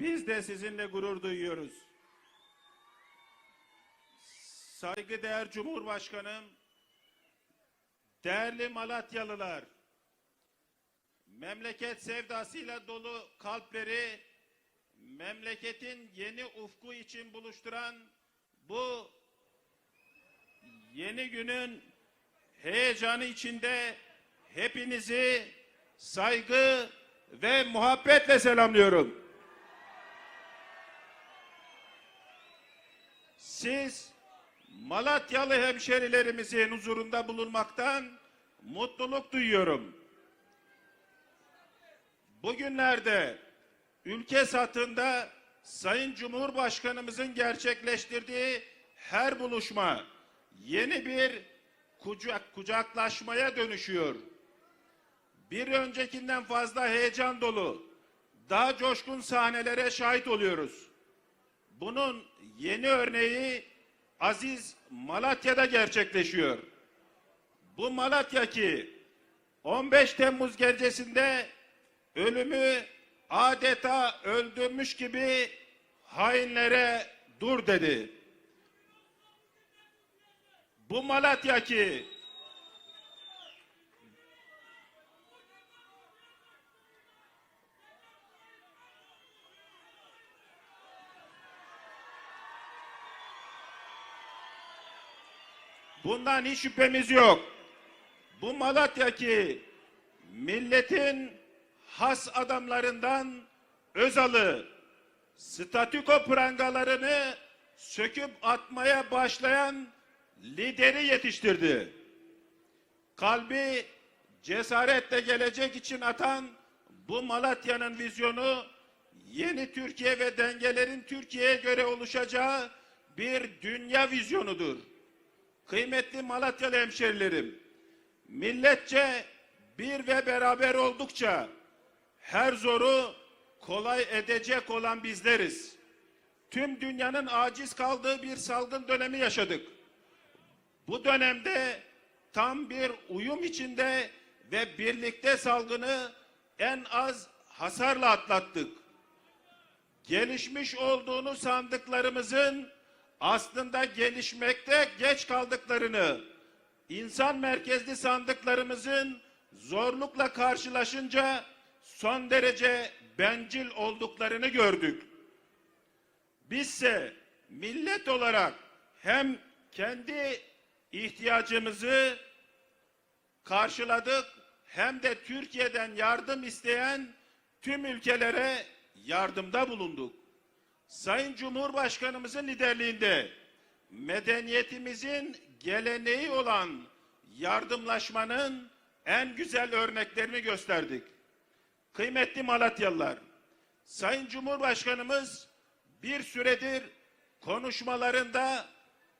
Biz de sizinle gurur duyuyoruz. Saygıdeğer Cumhurbaşkanım, değerli Malatyalılar, memleket sevdasıyla dolu kalpleri memleketin yeni ufku için buluşturan bu yeni günün heyecanı içinde hepinizi saygı ve muhabbetle selamlıyorum. Siz Malatyalı hemşerilerimizin huzurunda bulunmaktan mutluluk duyuyorum. Bugünlerde ülke satında Sayın Cumhurbaşkanımızın gerçekleştirdiği her buluşma yeni bir kucak kucaklaşmaya dönüşüyor. Bir öncekinden fazla heyecan dolu, daha coşkun sahnelere şahit oluyoruz. Bunun yeni örneği Aziz Malatya'da gerçekleşiyor. Bu Malatya ki 15 Temmuz gecesinde ölümü adeta öldürmüş gibi hainlere dur dedi. Bu Malatya ki Bundan hiç şüphemiz yok. Bu Malatya ki milletin has adamlarından Özal'ı statüko prangalarını söküp atmaya başlayan lideri yetiştirdi. Kalbi cesaretle gelecek için atan bu Malatya'nın vizyonu yeni Türkiye ve dengelerin Türkiye'ye göre oluşacağı bir dünya vizyonudur. Kıymetli Malatyalı hemşerilerim, milletçe bir ve beraber oldukça her zoru kolay edecek olan bizleriz. Tüm dünyanın aciz kaldığı bir salgın dönemi yaşadık. Bu dönemde tam bir uyum içinde ve birlikte salgını en az hasarla atlattık. Gelişmiş olduğunu sandıklarımızın aslında gelişmekte geç kaldıklarını, insan merkezli sandıklarımızın zorlukla karşılaşınca son derece bencil olduklarını gördük. Bizse millet olarak hem kendi ihtiyacımızı karşıladık hem de Türkiye'den yardım isteyen tüm ülkelere yardımda bulunduk. Sayın Cumhurbaşkanımızın liderliğinde medeniyetimizin geleneği olan yardımlaşmanın en güzel örneklerini gösterdik. Kıymetli Malatyalılar, Sayın Cumhurbaşkanımız bir süredir konuşmalarında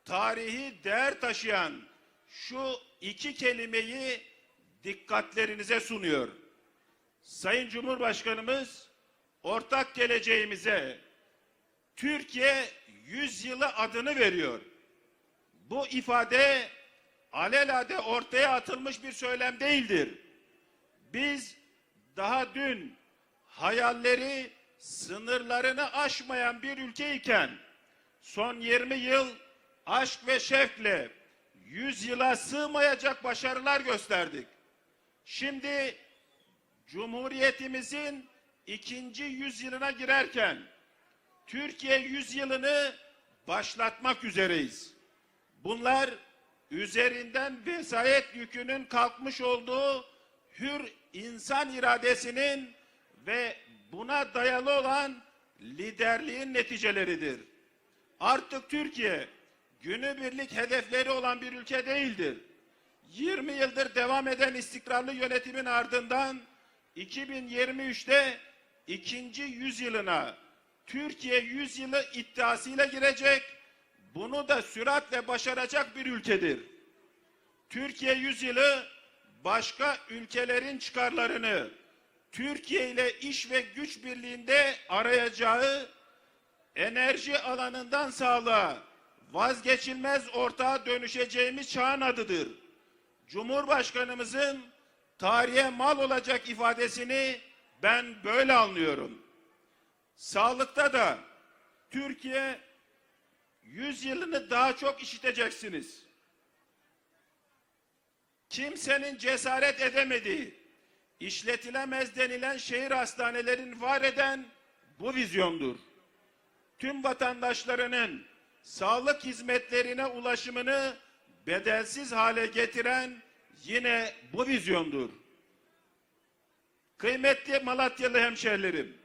tarihi değer taşıyan şu iki kelimeyi dikkatlerinize sunuyor. Sayın Cumhurbaşkanımız ortak geleceğimize Türkiye yüzyılı adını veriyor. Bu ifade alelade ortaya atılmış bir söylem değildir. Biz daha dün hayalleri sınırlarını aşmayan bir ülkeyken son 20 yıl aşk ve şevkle 100 yıla sığmayacak başarılar gösterdik. Şimdi Cumhuriyetimizin ikinci yüzyılına girerken Türkiye yüzyılını başlatmak üzereyiz. Bunlar üzerinden vesayet yükünün kalkmış olduğu hür insan iradesinin ve buna dayalı olan liderliğin neticeleridir. Artık Türkiye günübirlik hedefleri olan bir ülke değildir. 20 yıldır devam eden istikrarlı yönetimin ardından 2023'te ikinci yüzyılına Türkiye yüzyılı iddiasıyla girecek, bunu da süratle başaracak bir ülkedir. Türkiye yüzyılı başka ülkelerin çıkarlarını Türkiye ile iş ve güç birliğinde arayacağı enerji alanından sağlığa vazgeçilmez ortağa dönüşeceğimiz çağın adıdır. Cumhurbaşkanımızın tarihe mal olacak ifadesini ben böyle anlıyorum. Sağlıkta da Türkiye 100 yılını daha çok işiteceksiniz. Kimsenin cesaret edemediği, işletilemez denilen şehir hastanelerini var eden bu vizyondur. Tüm vatandaşlarının sağlık hizmetlerine ulaşımını bedelsiz hale getiren yine bu vizyondur. Kıymetli Malatyalı hemşehrilerim,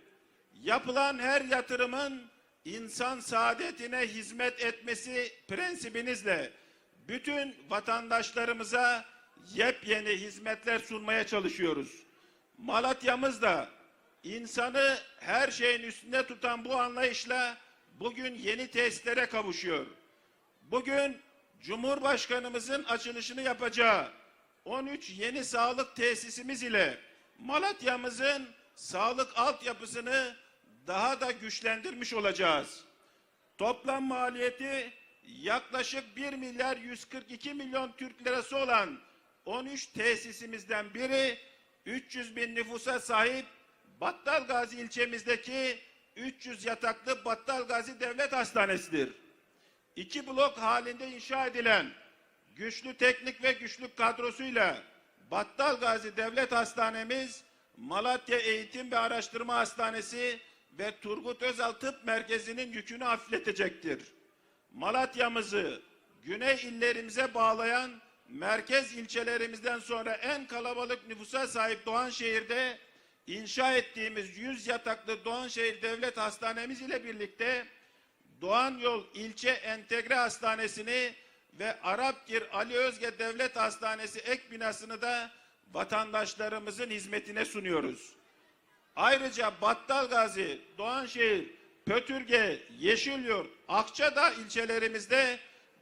yapılan her yatırımın insan saadetine hizmet etmesi prensibinizle bütün vatandaşlarımıza yepyeni hizmetler sunmaya çalışıyoruz. Malatya'mız da insanı her şeyin üstünde tutan bu anlayışla bugün yeni tesislere kavuşuyor. Bugün Cumhurbaşkanımızın açılışını yapacağı 13 yeni sağlık tesisimiz ile Malatya'mızın sağlık altyapısını daha da güçlendirmiş olacağız. Toplam maliyeti yaklaşık 1 milyar 142 milyon Türk lirası olan 13 tesisimizden biri 300 bin nüfusa sahip Battalgazi ilçemizdeki 300 yataklı Battalgazi Devlet Hastanesi'dir. İki blok halinde inşa edilen güçlü teknik ve güçlü kadrosuyla Battalgazi Devlet Hastanemiz, Malatya Eğitim ve Araştırma Hastanesi ve Turgut Özal Tıp Merkezi'nin yükünü hafifletecektir. Malatya'mızı güney illerimize bağlayan merkez ilçelerimizden sonra en kalabalık nüfusa sahip Doğanşehir'de inşa ettiğimiz 100 yataklı Doğanşehir Devlet Hastanemiz ile birlikte Doğan Yol İlçe Entegre Hastanesi'ni ve Arapgir Ali Özge Devlet Hastanesi ek binasını da vatandaşlarımızın hizmetine sunuyoruz. Ayrıca Battalgazi, Doğanşehir, Pötürge, Yeşilyurt, Akçadağ ilçelerimizde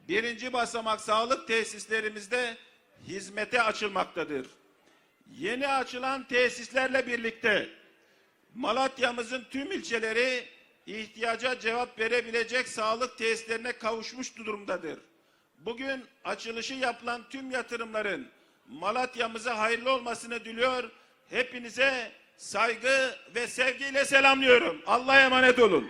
birinci basamak sağlık tesislerimizde hizmete açılmaktadır. Yeni açılan tesislerle birlikte Malatya'mızın tüm ilçeleri ihtiyaca cevap verebilecek sağlık tesislerine kavuşmuş durumdadır. Bugün açılışı yapılan tüm yatırımların Malatya'mıza hayırlı olmasını diliyor. Hepinize saygı ve sevgiyle selamlıyorum. Allah'a emanet olun.